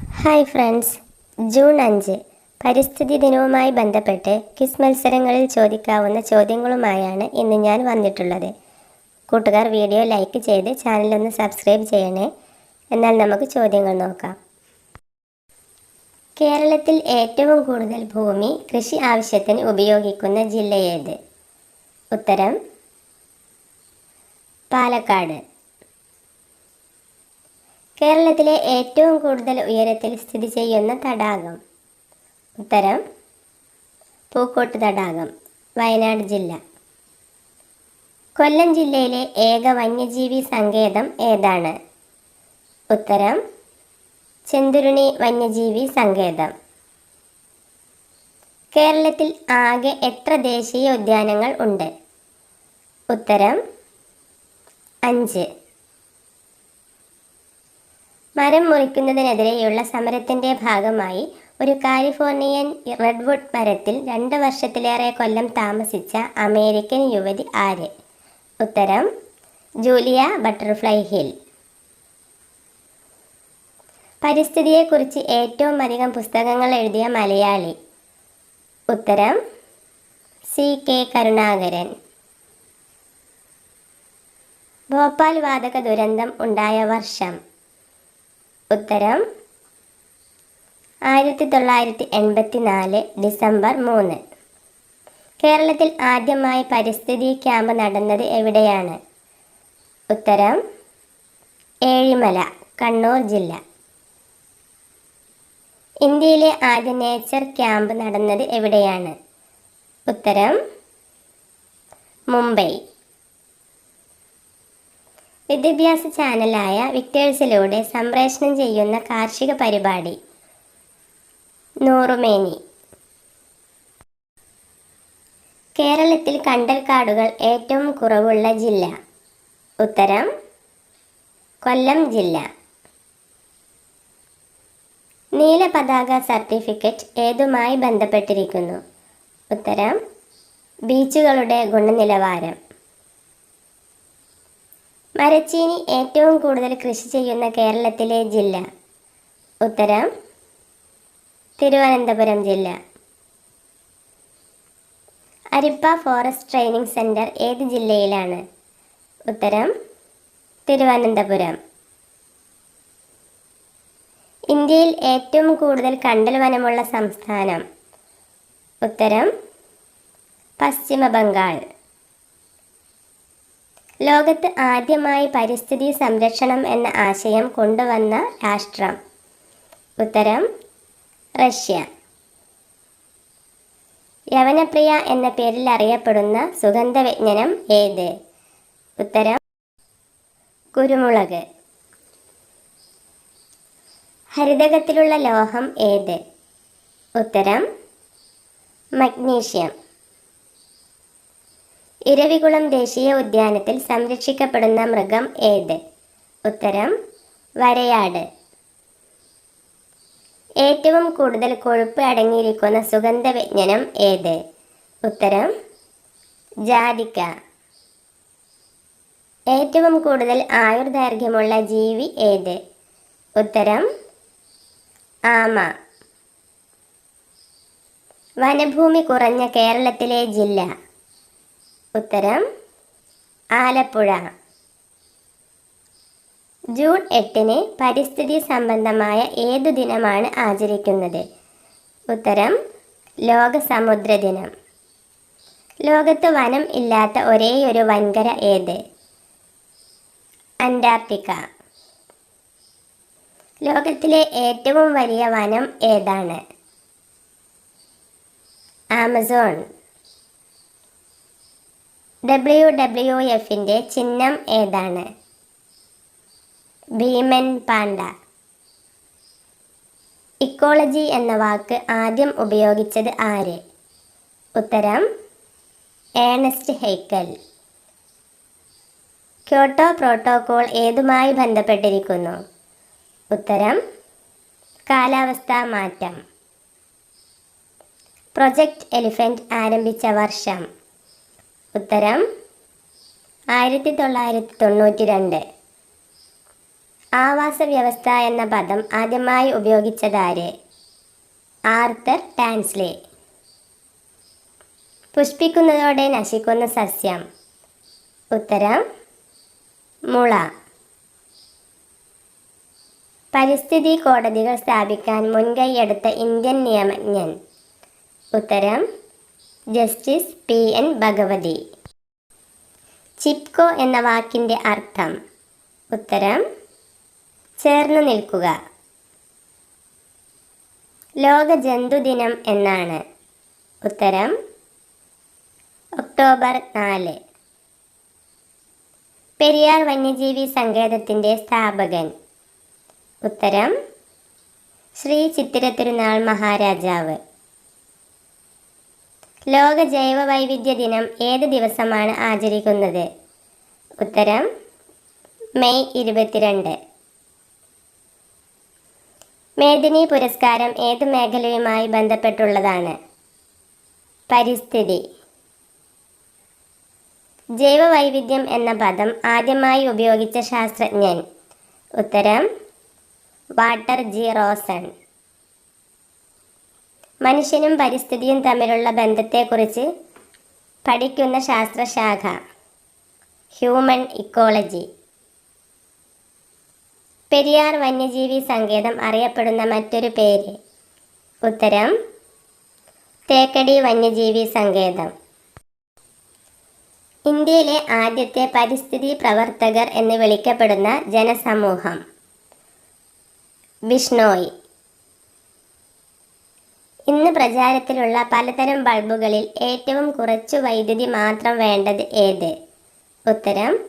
Hi friends. June അഞ്ച്. പരിസ്ഥിതി ദിനവുമായി ബന്ധപ്പെട്ട് ക്വിസ് മത്സരങ്ങളിൽ ചോദിക്കാവുന്ന ചോദ്യങ്ങളുമായാണ് ഇന്ന് ഞാൻ വന്നിട്ടുള്ളത്. കൂട്ടുകാർ വീഡിയോ ലൈക്ക് ചെയ്ത് ചാനലൊന്ന് സബ്സ്ക്രൈബ് ചെയ്യണേ. എന്നാൽ നമുക്ക് ചോദ്യങ്ങൾ നോക്കാം. കേരളത്തിൽ ഏറ്റവും കൂടുതൽ ഭൂമി കൃഷി ആവശ്യത്തിന് ഉപയോഗിക്കുന്ന ജില്ലയേത് ഉത്തരം പാലക്കാട്. കേരളത്തിലെ ഏറ്റവും കൂടുതൽ ഉയരത്തിൽ സ്ഥിതി ചെയ്യുന്ന തടാകം. ഉത്തരം പൂക്കോട്ട് തടാകം വയനാട് ജില്ല. കൊല്ലം ജില്ലയിലെ ഏക വന്യജീവി സങ്കേതം ഏതാണ്? ഉത്തരം ചെന്തുരുണി വന്യജീവി സങ്കേതം. കേരളത്തിൽ ആകെ എത്ര ദേശീയ ഉദ്യാനങ്ങൾ ഉണ്ട്? ഉത്തരം അഞ്ച്. മരം മുറിക്കുന്നതിനെതിരെയുള്ള സമരത്തിന്റെ ഭാഗമായി ഒരു കാലിഫോർണിയൻ റെഡ്വുഡ് മരത്തിൽ രണ്ട് വർഷത്തിലേറെ കൊല്ലം താമസിച്ച അമേരിക്കൻ യുവതി ആര്? ഉത്തരം ജൂലിയ ബട്ടർഫ്ലൈ ഹിൽ. പരിസ്ഥിതിയെക്കുറിച്ച് ഏറ്റവും അധികം പുസ്തകങ്ങൾ എഴുതിയ മലയാളി. ഉത്തരം സി കെ കരുണാകരൻ. ഭോപ്പാൽ വാതക ദുരന്തം ഉണ്ടായ വർഷം. ഉത്തരം ആയിരത്തി തൊള്ളായിരത്തി എൺപത്തി നാല് ഡിസംബർ മൂന്ന്. കേരളത്തിൽ ആദ്യമായി പരിസ്ഥിതി ക്യാമ്പ് നടന്നത് എവിടെയാണ്? ഉത്തരം ഏഴിമല കണ്ണൂർ ജില്ല. ഇന്ത്യയിലെ ആദ്യ നേച്ചർ ക്യാമ്പ് നടന്നത് എവിടെയാണ്? ഉത്തരം മുംബൈ. വിദ്യാഭ്യാസ ചാനലായ വിക്ടേഴ്സിലൂടെ സംപ്രേഷണം ചെയ്യുന്ന കാർഷിക പരിപാടി. നൂറുമേനി. കേരളത്തിൽ കണ്ടൽക്കാടുകൾ ഏറ്റവും കുറവുള്ള ജില്ല. ഉത്തരം കൊല്ലം ജില്ല. നീല പതാക സർട്ടിഫിക്കറ്റ് ഏതുമായി ബന്ധപ്പെട്ടിരിക്കുന്നു? ഉത്തരം ബീച്ചുകളുടെ ഗുണനിലവാരം. മരച്ചീനി ഏറ്റവും കൂടുതൽ കൃഷി ചെയ്യുന്ന കേരളത്തിലെ ജില്ല? ഉത്തരം തിരുവനന്തപുരം ജില്ല. അരിപ്പ ഫോറസ്റ്റ് ട്രെയിനിങ് സെന്റർ ഏത് ജില്ലയിലാണ്? ഉത്തരം തിരുവനന്തപുരം. ഇന്ത്യയിൽ ഏറ്റവും കൂടുതൽ കണ്ടൽ വനമുള്ള സംസ്ഥാനം? ഉത്തരം പശ്ചിമ ബംഗാൾ ലോകത്ത് ആദ്യമായി പരിസ്ഥിതി സംരക്ഷണം എന്ന ആശയം കൊണ്ടുവന്ന രാഷ്ട്രം. ഉത്തരം റഷ്യ. യവനപ്രിയ എന്ന പേരിൽ അറിയപ്പെടുന്ന സുഗന്ധവ്യഞ്ജനം ഏത്? ഉത്തരം കുരുമുളക്. ഹരിതകത്തിലുള്ള ലോഹം ഏത്? ഉത്തരം മഗ്നീഷ്യം. ഇരവികുളം ദേശീയ ഉദ്യാനത്തിൽ സംരക്ഷിക്കപ്പെടുന്ന മൃഗം ഏത്? ഉത്തരം വരയാട്. ഏറ്റവും കൂടുതൽ കൊഴുപ്പ് അടങ്ങിയിരിക്കുന്ന സുഗന്ധവ്യഞ്ജനം ഏത്? ഉത്തരം ജാതിക്ക. ഏറ്റവും കൂടുതൽ ആയുർദൈർഘ്യമുള്ള ജീവി ഏത്? ഉത്തരം ആമ. വനഭൂമി കുറഞ്ഞ കേരളത്തിലെ ജില്ല. ഉത്തരം ആലപ്പുഴ. ജൂൺ എട്ടിന് പരിസ്ഥിതി സംബന്ധമായ ഏതു ദിനമാണ് ആചരിക്കുന്നത്? ഉത്തരം ലോക സമുദ്ര ദിനം. ലോകത്ത് വനം ഇല്ലാത്ത ഒരേയൊരു വൻകര ഏത്? അന്റാർട്ടിക്ക. ലോകത്തിലെ ഏറ്റവും വലിയ വനം ഏതാണ്? ആമസോൺ. ഡബ്ല്യു ഡബ്ല്യു എഫിന്റെ ചിഹ്നം ഏതാണ്? ഭീമൻ പാണ്ട ഇക്കോളജി എന്ന വാക്ക് ആദ്യം ഉപയോഗിച്ചത് ആര്? ഉത്തരം ഏണസ്റ്റ് ഹെയ്ക്കൽ. ക്യോട്ടോ പ്രോട്ടോകോൾ ഏതുമായി ബന്ധപ്പെട്ടിരിക്കുന്നു? ഉത്തരം കാലാവസ്ഥാ മാറ്റം. പ്രൊജക്റ്റ് എലിഫന്റ് ആരംഭിച്ച വർഷം. ഉത്തരം ആയിരത്തി തൊള്ളായിരത്തി തൊണ്ണൂറ്റി രണ്ട് ആവാസ വ്യവസ്ഥ എന്ന പദം ആദ്യമായി ഉപയോഗിച്ചതാര്? ആർത്തർ ടാൻസ്ലേ. പുഷ്പിക്കുന്നതോടെ നശിക്കുന്ന സസ്യം. ഉത്തരം മുള. പരിസ്ഥിതി കോടതികൾ സ്ഥാപിക്കാൻ മുൻകൈയെടുത്ത ഇന്ത്യൻ നിയമജ്ഞൻ. ഉത്തരം justice P N Bhagwati. Chipko എന്ന വാക്കിന്റെ അർത്ഥം. ഉത്തരം ചേർന്ന് നിൽക്കുക. ലോക ജന്തുദിനം എന്നാണ്. ഉത്തരം ഒക്ടോബർ നാല്. പെരിയാർ വന്യജീവി സങ്കേതത്തിന്റെ സ്ഥാപകൻ. ഉത്തരം ശ്രീ ചിത്തിര തിരുനാൾ മഹാരാജാവ്. ലോക ജൈവ വൈവിധ്യ ദിനം ഏത് ദിവസമാണ് ആചരിക്കുന്നത്? ഉത്തരം മെയ് ഇരുപത്തിരണ്ട്. മേദിനി പുരസ്കാരം ഏത് മേഖലയുമായി ബന്ധപ്പെട്ടുള്ളതാണ്? പരിസ്ഥിതി. ജൈവ വൈവിധ്യം എന്ന പദം ആദ്യമായി ഉപയോഗിച്ച ശാസ്ത്രജ്ഞൻ. ഉത്തരം വാട്ടർ ജി റോസൺ മനുഷ്യനും പരിസ്ഥിതിയും തമ്മിലുള്ള ബന്ധത്തെക്കുറിച്ച് പഠിക്കുന്ന ശാസ്ത്രശാഖ ഹ്യൂമൻ ഇക്കോളജി. പെരിയാർ വന്യജീവി സങ്കേതം അറിയപ്പെടുന്ന മറ്റൊരു പേര്. ഉത്തരം തേക്കടി വന്യജീവി സങ്കേതം. ഇന്ത്യയിലെ ആദ്യത്തെ പരിസ്ഥിതി പ്രവർത്തകർ എന്ന് വിളിക്കപ്പെടുന്ന ജനസമൂഹം ബിഷ്ണോയ് ഇന്ന് പ്രചാരത്തിലുള്ള പലതരം ബൾബുകളിൽ ഏറ്റവും കുറച്ചു വൈദ്യുതി മാത്രം വേണ്ടത് ഏത്? ഉത്തരം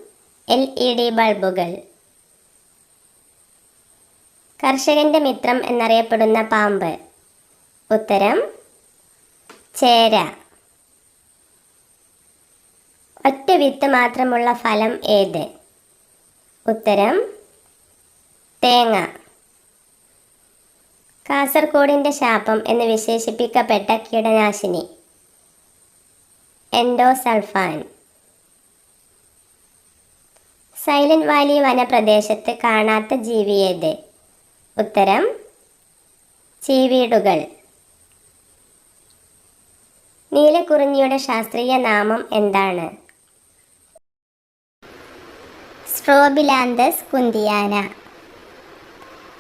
എൽ ഇ ഡി ബൾബുകൾ. കർഷകന്റെ മിത്രം എന്നറിയപ്പെടുന്ന പാമ്പ്. ഉത്തരം ചേര. ഒറ്റ വിത്ത് മാത്രമുള്ള ഫലം ഏത്? ഉത്തരം തേങ്ങ. കാസർഗോഡിന്റെ ശാപം എന്ന് വിശേഷിപ്പിക്കപ്പെട്ട കീടനാശിനി. എൻഡോസൾഫാൻ. സൈലന്റ് വാലി വനപ്രദേശത്ത് കാണാത്ത ജീവിയേത് ഉത്തരം ചീവീടുകൾ. നീലക്കുറിഞ്ഞിയുടെ ശാസ്ത്രീയ നാമം എന്താണ്? സ്ട്രോബിലാന്തസ് കുന്തിയാന.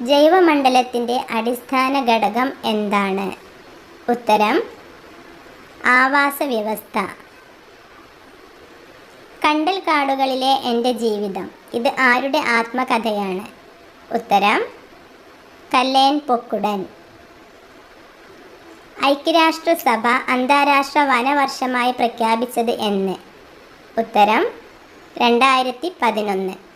ജൈവമണ്ഡലത്തിന്റെ അടിസ്ഥാന ഘടകം എന്താണ്? ഉത്തരം ആവാസ വ്യവസ്ഥ കണ്ടൽ കാടുകളിലെ എന്റെ ജീവിതം ഇത് ആരുടെ ആത്മകഥയാണ്? ഉത്തരം കല്ലേൻ പൊക്കുടൻ. ഐക്യരാഷ്ട്രസഭ അന്താരാഷ്ട്ര വനവർഷമായി പ്രഖ്യാപിച്ചത് എന്ന്. ഉത്തരം രണ്ടായിരത്തി പതിനൊന്ന്.